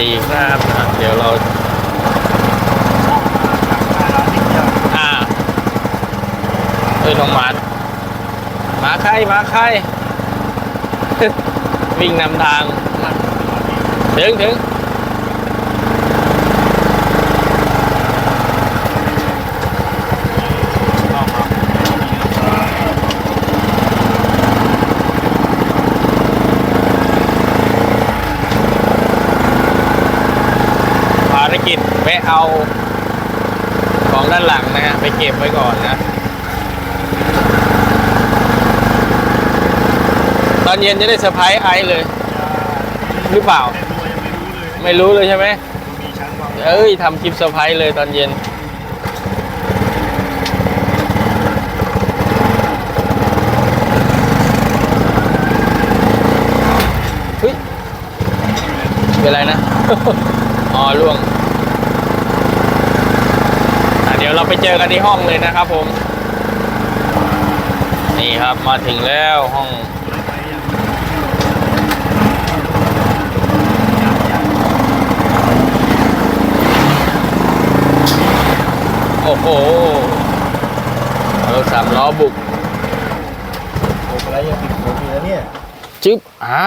ดีครับอะเดี๋ยวเราอ่าเอ้ยน้องหมาหมาใครหมาใครวิ่งนำทางถึงถึง กิจไปเอาของด้านหลังนะฮะไปเก็บไว้ก่อนนะ ตอนเย็นจะได้เซอร์ไพรส์ไอซ์เลย หรือเปล่า ไม่รู้เลยใช่ไหมเอ้ยทำคลิปเซอร์ไพรส์เลยตอนเย็นเฮ้ยเป็นไรนะ อ๋อล่วง ดี๋ยวเราไปเจอกันที่ห้องเลยนะครับผม นี่ครับมาถึงแล้วห้องโอ้โหรถสามล้อบุกผมอะไรยังติดผมอยู่นะเนี่ยจึ๊บอ่า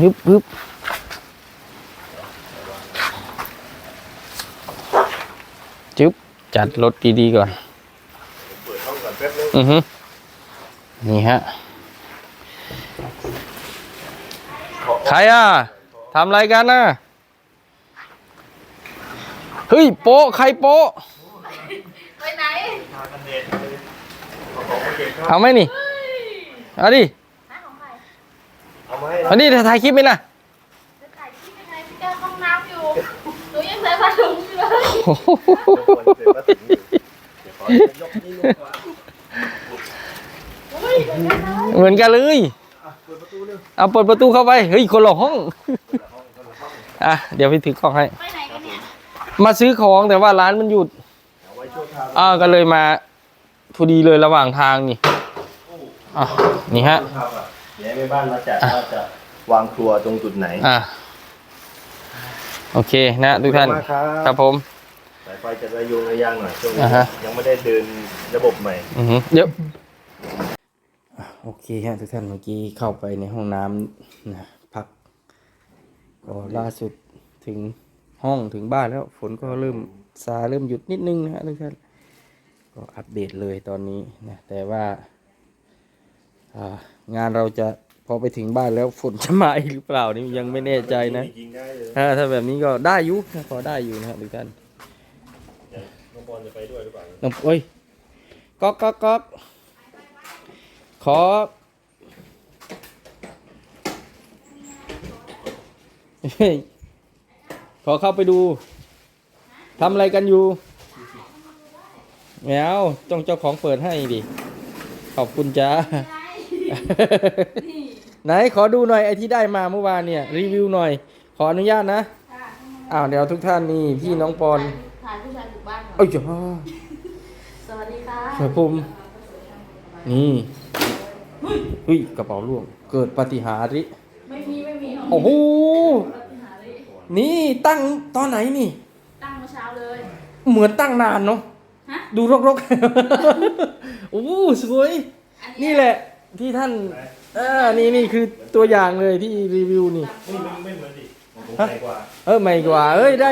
ฮึบฮึบ จึ๊บจัดรถดีๆก่อนเปิดห้องก่อนแป๊บนึงอือฮึนี่ฮะ ใครอะทำอะไรกันน่ะ เฮ้ย โป๊ะใครโป๊ะไปไหนทากันเด็ดเลยเอาของมาเก็บครับเอาไหมนี่ เอาดิหาของใครเอามาให้เอาดิถ่ายคลิปไหมล่ะจะ เหมือนกันเลยอะเปิดประตูเร็วเอาเปิดประตูเข้าไป เฮ้ย คนละห้อง อะ เดี๋ยวพี่ถือกล้องให้ไปไหนกันเนี่ยมาซื้อของแต่ว่าร้านมันหยุดเอาไว้ชั่วคราวอ่าก็เลยมาพอดีเลยระหว่างทางนี่อะนี่ฮะชั่วคราวอะเดี๋ยวให้แม่บ้านมาจัดว่าจะวางครัวตรงจุดไหน อะ โอเคนะทุกท่านขอบคุณมากครับครับผมสาย ไฟจะระยงระยางหน่อยช่วงนี้อ่าฮะ ยังไม่ได้เดินระบบใหม่ อือฮึเดี๋ยวโอเคฮะทุกท่านเมื่อกี้เข้าไปในห้องน้ำนะพักก็ล่าสุดถึงห้องถึงบ้านแล้ว ฝนก็เริ่มซาเริ่มหยุดนิดนึงนะฮะทุกท่านก็อัปเดตเลยตอนนี้นะแต่ว่าอ่างานเราจะพอไปถึงบ้านแล้วฝนจะมาอีกหรือเปล่านี่ยังไม่แน่ใจนะ ยิงได้เลยถ้าถ้าแบบนี้ก็ได้อยุพอได้อยู่นะครับทุกท่าน น้องบอลจะไปด้วยหรือเปล่าน้ำโอ้ยก๊อกก๊อกก๊อกขอเฮ้ยขอเข้าไปดูทำอะไรกันอยู่แมวต้องเจ้าของเปิดให้ดิ ขอบคุณจ้า ไหนขอดูหน่อยไอที่ได้มาเมื่อวานเนี่ย รีวิวหน่อย ขออนุญาตนะ อ้าวเดี๋ยวทุกท่านนี่พี่น้องปอนถ่ายผู้ชายบุกบ้านก่อน เอ้ยจ้าสวัสดีค่ะครับผม นี่เฮ้ยกระเป๋าล่วง เกิดปาฏิหาริย์ไม่มีไม่มีโอ้โห ปฏิหารเลยนี่ตั้งตอนไหนนี่ ตั้งเมื่อเช้าเลย เหมือนตั้งนานเนาะ ฮะ ดูรกๆ โอ้โหสวย อันี่แหละที่ท่านอ่านี่นี่คือตัวอย่างเลยที่รีวิวนี่ นี่ไม่ไม่เหมือนดิของผมฮะใหญ่กว่า เออใหม่กว่า เอ้ยได้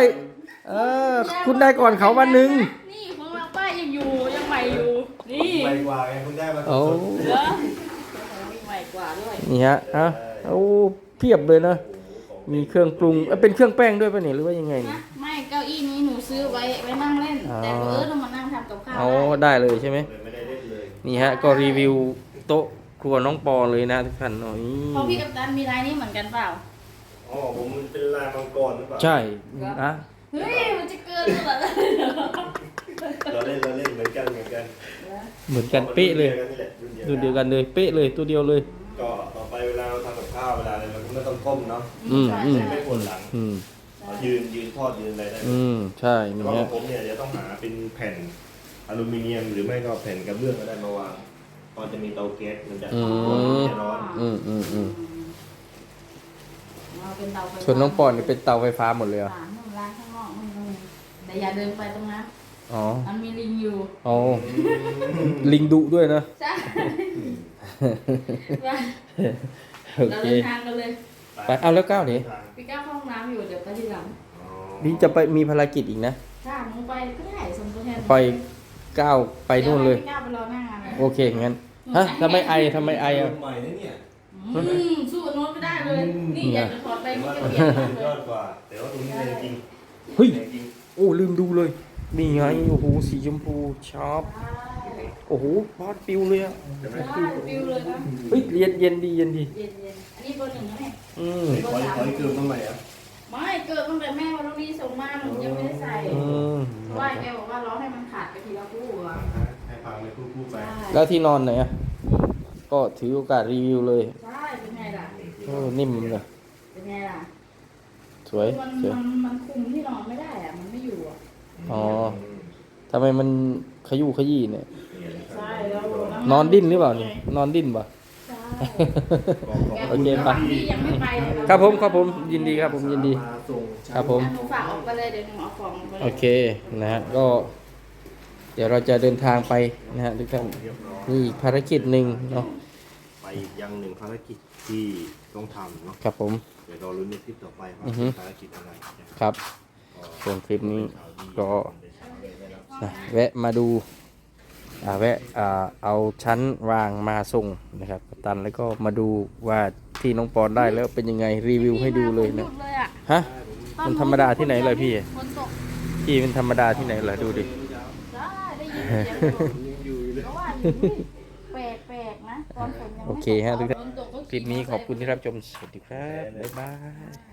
เออ คุณได้ก่อนเขาวันหนึ่งนี่ของเราป้ายังอยู่ยังใหม่อยู่ นี่ใหม่กว่าไงคุณได้มาโอ้เหรอมีใหม่กว่าด้วยนี่ฮะอะโอ้เพียบเลยนะ มีเครื่องปรุงเอ้ยเป็นเครื่องแป้งด้วยป่ะเนี่ยหรือว่ายังไงนี่นะไม่เก้าอี้นี้หนูซื้อไว้ไว้นั่งเล่นอ๋อแต่เออต้องมานั่งทำกับข้าวเอาได้เลยใช่ไหมเลยไม่ได้เล่นเลยนี่ฮะ ก็รีวิวโต๊ะครัวน้องปอเลยนะทุกท่านโอ้ยเพราะพี่กัปตันมีลายนี้เหมือนกันเปล่าอ๋อผมมันเป็นลายมังกรหรือเปล่าใช่นะ เฮ้ยมันจะเกินขนาดนั้นเหรอเราเล่นเราเล่นเหมือนกันเหมือนกันเหมือนกันเป๊ะเลยรุ่นดีวกันนี่แหละรุ่นเดียวตัวกันเดียวกันเลยเป๊ะเลยตัวเดียวเลย ก็ต่อไปเวลาเราทำกับข้าวเวลาอะไรเราก็ไม่ต้องก้มเนาะอืมอืมไม่ปวดหลังอืมเรายืนยืนทอดยืนอะไรได้อืมใช่แต่นี่ว่าขอฮะงผมเนี่ยจะต้องหาเป็นแผ่นอลูมิเนียมหรือไม่ก็แผ่นกระเบื้องก็ได้มาวางตอนจะมีเตาแก๊สมันจะอืร้อนมจะร้อนอืมอืมอืมไปส่วนน้องปอนนี่เป็นเตาไฟฟ้าหมดเลยเหรอะ แต่อย่าเดินไปตรงนั้นอ๋อมันมีลิงอยู่อ๋อลิงดุด้วยนะ ใช่ไปโอเราเค เดินทางกันเลยไปเอาแล้วก้าวดิพี่ก้าวเข้าห้องน้ำอยู่เดี๋ยวไปทีหลังพี่จะไปมีภารกิจอีกนะถ้ามึงไปก็ได้สมตัวแทนไปก้าวไปนู่นเลยพี่ก้าวไปรอหน้างานเลยโอเคงั้นฮะทำไมไอทำไมไออะใหม่นะเนี่ยอืมสู้กับโน้ตไม่ได้เลย นี่อยากจะถอดไปนี่ก็เปลี่ยนมากเลยยอดกว่า แต่ว่าตรงนี้แรงจริงเฮ้ย แรงจริง โอ้ลืมดูเลยนี่ไงโอ้โหสีชมพูชอปโอ้โหพอดปิวเลยอะใช่ไหมได้ฟิวเลยนะเฮ้ยเย็นเย็นดีเย็นดีเย็นเย็นอันนี้เบอร์หนึ่งนะเนี่ยอืมขอขออีกเกินตรงไหนอะไม่เกิดตั้งแต่แม่วันนี้ส่งมาหนูยังไม่ได้ใส่อืมเพราะว่าแกบอกว่าร้องให้มันขาดไปทีละคู่อะให้ฟังเลยพูดๆไปใช่แล้วที่นอนไหนอะก็ถือโอกาสรีวิวเลยใช่เป็นไงล่ะโอ้นิ่มเลยเป็นไงล่ะสวยมันสวยมันมันคุมที่นอนไม่ได้อะมันไม่อยู่ อะอ๋อทำไมมันขยุขยี้เนี่ย ใช่แล้วนอนดิ้นหรือเปล่าเนี่ยนอนดิ้นป่ะ ใช่โอเคปะพี่ยังไม่ไปเลยครับผมครับผมยินดีครับผมยินดีมาส่งครับผมอะหนูฝากออกไปเลยเดี๋ยวหนูเอาของออกไปเลยโอเคนะฮะก็ เดี๋ยวเราจะเดินทางไปนะฮะทุกท่านเรียบร้อยนี่อีกภารกิจหนึ่งเนาะไปอีกอย่างหนึ่งภารกิจที่ต้องทำเนาะครับผม เดี๋ยวเราลุ้นในคลิปต่อไปว่าอือฮึเป็นภารกิจอะไรนะครับ ครับ ส่วนคลิปนี้ก็นะแวะมาดูอ่าแวะอ่าเอาชั้นวางมาส่งนะครับกัปตันแล้วก็มาดูว่าที่น้องปอนได้แล้วเป็นยังไงรีวิวให้ดูเลยนะหดเลยอะฮะมันธรรมดาที่ไหนเลยพี่ฝนตกพี่เป็นธรรมดาที่ไหนล่ะดูดิได้ได้ยินเสียงอยู่เพราะว่าอยู่นี่แปลกๆนะตอนฝนยังไม่โอเคฮะทุกท่านฝตก็คลิปนี้ขอบคุณที่รับชมสวัสดีครับ บ๊ายบาย